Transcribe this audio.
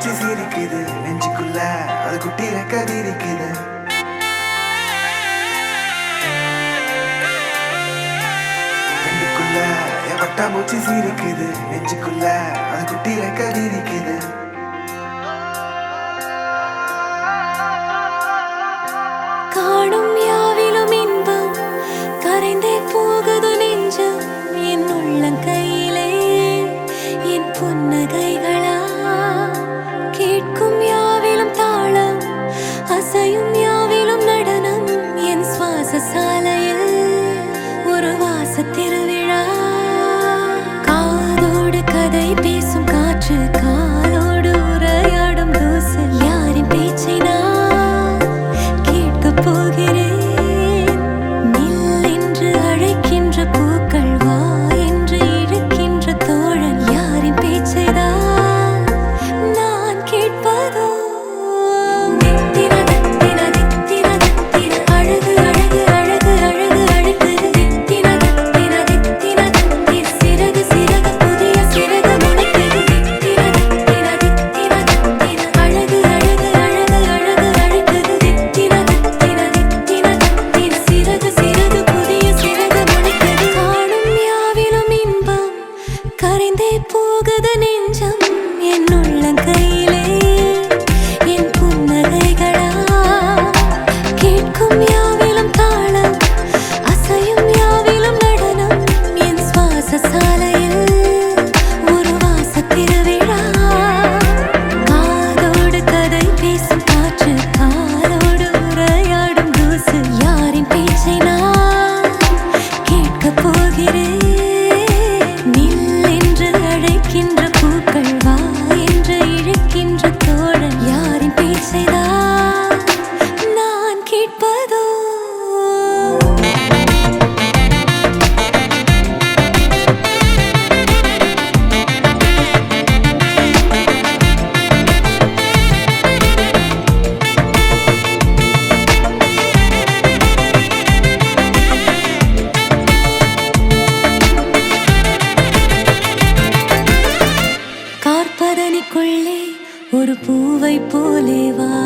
பூச்சி சிரிக்குது நெஞ்சுக்குள்ள அது குட்டி ரெக்கது இருக்குது கண்ணுக்குள்ள என் பட்டா மூச்சி சிரிக்குது நெஞ்சுக்குள்ள அது குட்டி ரெக்கது இருக்குது பூவை போலே வா.